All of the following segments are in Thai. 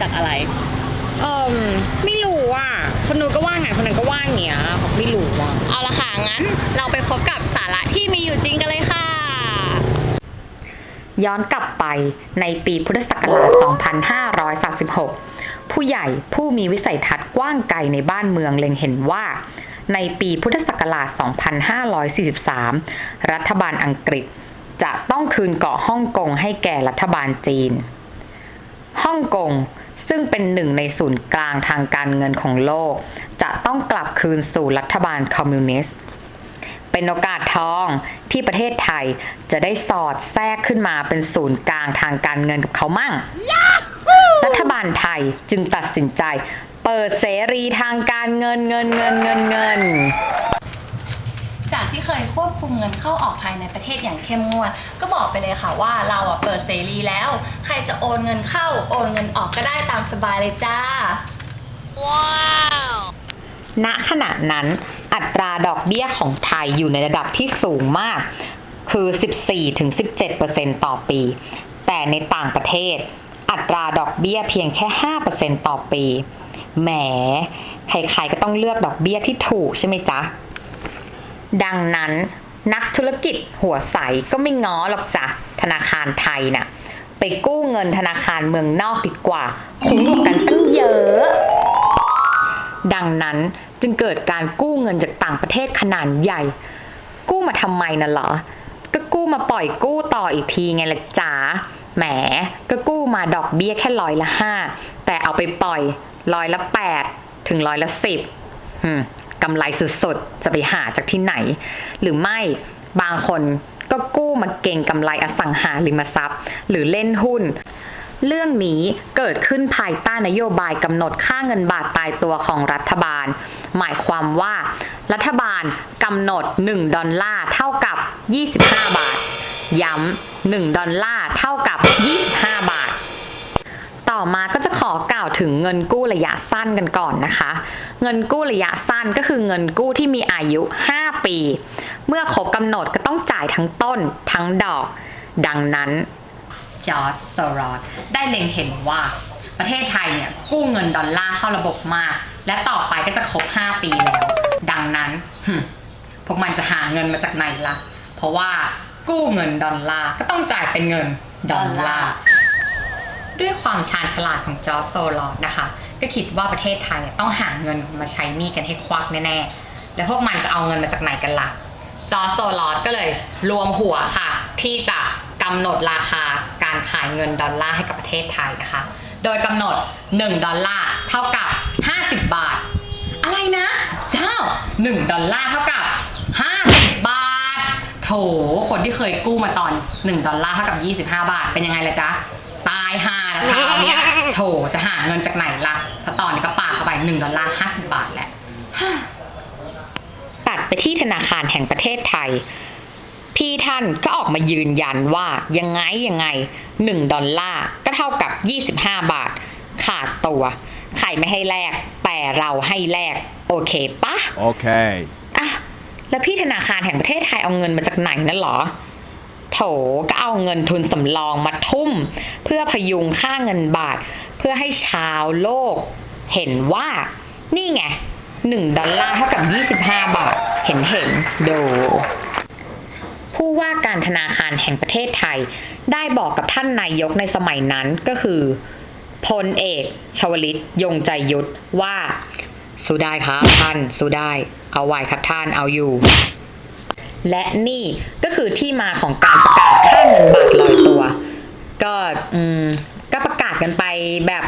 ตุมาจากอะไร เอ่มไม่รู้อะ คนนู้นก็ว่าไงคนนั้นก็ว่าอย่างเงี้ยผมไม่รู้อะ เอาละค่ะ งั้นเราไปพบกับสาระที่มีอยู่จริงกันเลยค่ะ ย้อนกลับไปในปีพุทธศักราช 2536 ผู้ใหญ่ผู้มีวิสัยทัศน์กว้างไกลในบ้านเมืองเล็งเห็นว่า ในปีพุทธศักราช 2543 รัฐบาลอังกฤษจะต้องคืนเกาะฮ่องกงให้แก่รัฐบาลจีน ฮ่องกง ซึ่งเป็นหนึ่งในศูนย์กลางทางการเงินของโลก จะต้องกลับคืนสู่รัฐบาลคอมมิวนิสต์เป็นโอกาสทองที่ประเทศไทยจะได้สอดแทรกขึ้นมาเป็นศูนย์กลางทางการเงินกับเขามั่ง รัฐบาลไทยจึงตัดสินใจ เปิดเสรีทางการเงินเงินเงินเงินเงินจาก ที่เคยควบคุมเงินเข้าออกภายในประเทศอย่างเข้มงวด ก็บอกไปเลยค่ะว่าเราอะเปิดเสรีแล้ว ใครจะโอนเงินเข้าโอนเงินออกก็ได้ตามสบายเลยจ้า ว้าว ณขณะนั้น อัตราดอกเบี้ยของไทยอยู่ในระดับที่สูงมาก คือ 14-17%ต่อปี แต่ในต่างประเทศ อัตราดอกเบี้ยเพียงแค่ 5%ต่อปี แหม ใครๆก็ต้องเลือกดอกเบี้ยที่ถูกใช่ไหมจ๊ะ ดังนั้นนักธุรกิจหัวใสก็ไม่ง้อหรอกจ้ะธนาคารไทยน่ะ ไปกู้เงินธนาคารเมืองนอกดีกว่า คุ้มกว่ากันตั้งเยอะ ดังนั้นจึงเกิดการกู้เงินจากต่างประเทศขนาดใหญ่ กู้มาทำไมน่ะเหรอ ก็กู้มาปล่อยกู้ต่ออีกทีไงล่ะจ๋าแหมก็กู้มาดอกเบี้ยแค่ร้อยละห้าแต่เอาไปปล่อยร้อยละแปดถึงร้อยละสิบอืม กำไรสุดๆ จะไปหาจากที่ไหน หรือไม่บางคนก็กู้มาเก่งกำไรอสังหาริมทรัพย์ หรือเล่นหุ้น เรื่องนี้เกิดขึ้นภายใต้นโยบายกำหนดค่าเงินบาทตายตัวของรัฐบาล หมายความว่า รัฐบาลกำหนด 1 ดอลลาร์เท่ากับ 25 บาท ย้ำ1ดอลลาร์เท่ากับ 25 บาท ต่อมาก็จะ อกล่าวถึงเงินกู้ระยะสั้นกันก่อนนะคะ เงินกู้ระยะสั้นก็คือเงินกู้ที่มีอายุ 5 ปี เมื่อครบกำหนดก็ต้องจ่ายทั้งต้นทั้งดอก ดังนั้นจอร์จโซรอสได้เล็งเห็นว่า ประเทศไทยเนี่ยกู้เงินดอลลาร์เข้าระบบมาก และต่อไปก็จะครบ 5 ปีแล้ว ดังนั้นพวกมันจะหาเงินมาจากไหนล่ะ เพราะว่ากู้เงินดอลลาร์ก็ต้องจ่ายเป็นเงินดอลลาร์ ด้วยความชาญฉลาดของจอร์จโซลอสนะคะ ก็คิดว่าประเทศไทยเนี่ยต้องหาเงินมาใช้หนี้กันให้ควักแน่ๆ แล้วพวกมันจะเอาเงินมาจากไหนกันล่ะ จอร์จโซลอสก็เลยรวมหัวค่ะ ที่จะกำหนดราคาการขายเงินดอลลาร์ให้กับประเทศไทยนะคะ โดยกำหนด 1 ดอลลาร์เท่ากับ 50 บาท อะไรนะ เจ้า 1 ดอลลาร์เท่ากับ 50 บาท โถ คนที่เคยกู้มาตอน 1 ดอลลาร์เท่ากับ 25 บาท เป็นยังไงล่ะจ๊ะ ตายห่า แล้วคราวเนี้ยโถจะหาเงินจากไหนล่ะถ้าตอนนี้ก็ปาเข้าไป1ดอลลาร์50บาทแหละ ตัดไปที่ธนาคารแห่งประเทศไทย พี่ท่านก็ออกมายืนยันว่ายังไงยังไงหนึ่งดอลลาร์ก็เท่ากับ25บาท ขาดตัว ใครไม่ให้แลกแต่เราให้แลกโอเคปะ Okay. อะ แล้วพี่ธนาคารแห่งประเทศไทยเอาเงินมาจากไหนนั่นเหรอ โถก็เอาเงินทุนสำรองมาทุ่ม เพื่อพยุงค่าเงินบาท เพื่อให้ชาวโลก เห็นว่า นี่ไงหนึ่งดอลลาร์เท่ากับ 25 บาท เห็นเห็นดูผู้ว่าการธนาคารแห่งประเทศไทย ได้บอกกับท่านนายกในสมัยนั้นก็คือพลเอกชวลิตยงใจยุทธว่า สู้ได้ครับท่าน สู้ได้ เอาไว้ครับท่านเอาอยู่ และนี่ก็คือที่มาของการประกาศค่าเงินบาทลอยตัว ก็อืมก็ประกาศกันไปแบบ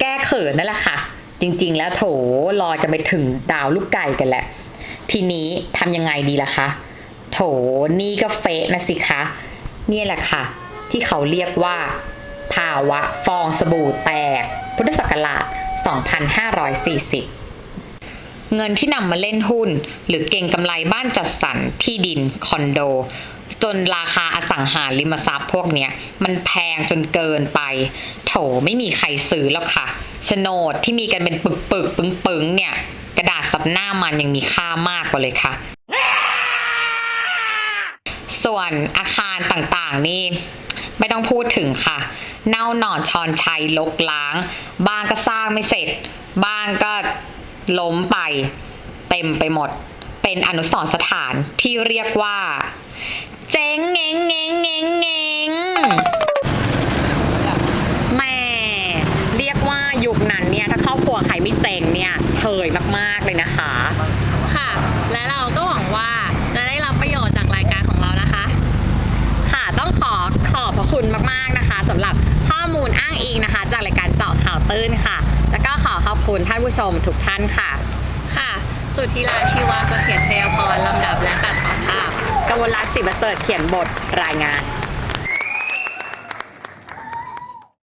แก้เขินนั่นแหละค่ะ จริง ๆ แล้วโถรอยจะไปถึงดาวลูกไก่กันแหละ ทีนี้ทำยังไงดีล่ะคะ โถนี่ก็เฟะนะสิคะ เนี่ยแหละค่ะ ที่เขาเรียกว่า ภาวะฟองสบู่แตก พุทธศักราช 2540 เงินที่นำมาเล่นหุ้น หรือเก่งกำไรบ้านจัดสรรที่ดินคอนโด จนราคาอสังหาริมทรัพย์พวกเนี้ย มันแพงจนเกินไป โถไม่มีใครซื้อแล้วค่ะโฉนดที่มีกันเป็นปึกปึกปึงปึงๆเนี่ย กระดาษซับหน้ามันยังมีค่ามากกว่าเลยค่ะ ส่วนอาคารต่างๆนี่ไม่ต้องพูดถึงค่ะ เน่าหนอนชอนชัยลกล้าง บ้านก็สร้างไม่เสร็จ บ้านก็ ล้มไป เต็มไปหมด เป็นอนุสรสถานที่เรียกว่า เจ๊งเงงเงงเงงเงงแม่เรียกว่ายุคนั้นเนี่ย ถ้าครอบครัวใครไม่เต็งเนี่ยเชยมากๆเลยนะคะ ค่ะ และเราก็หวังว่าจะได้รับประโยชน์จากรายการของเรานะคะ ค่ะต้องขอขอบพระคุณมากๆนะคะสำหรับข้อมูลอ้างอิงนะคะ จากรายการเจาะข่าวตื้นค่ะ แล้วก็ขอขอบคุณท่านผู้ชมทุก ท่านค่ะ ค่ะ สุธีราชีวาเกษียณชัยพรลำดับและตัดต่อภาพกมลรักษ์ศิบประเสริฐเขียนบทรายงาน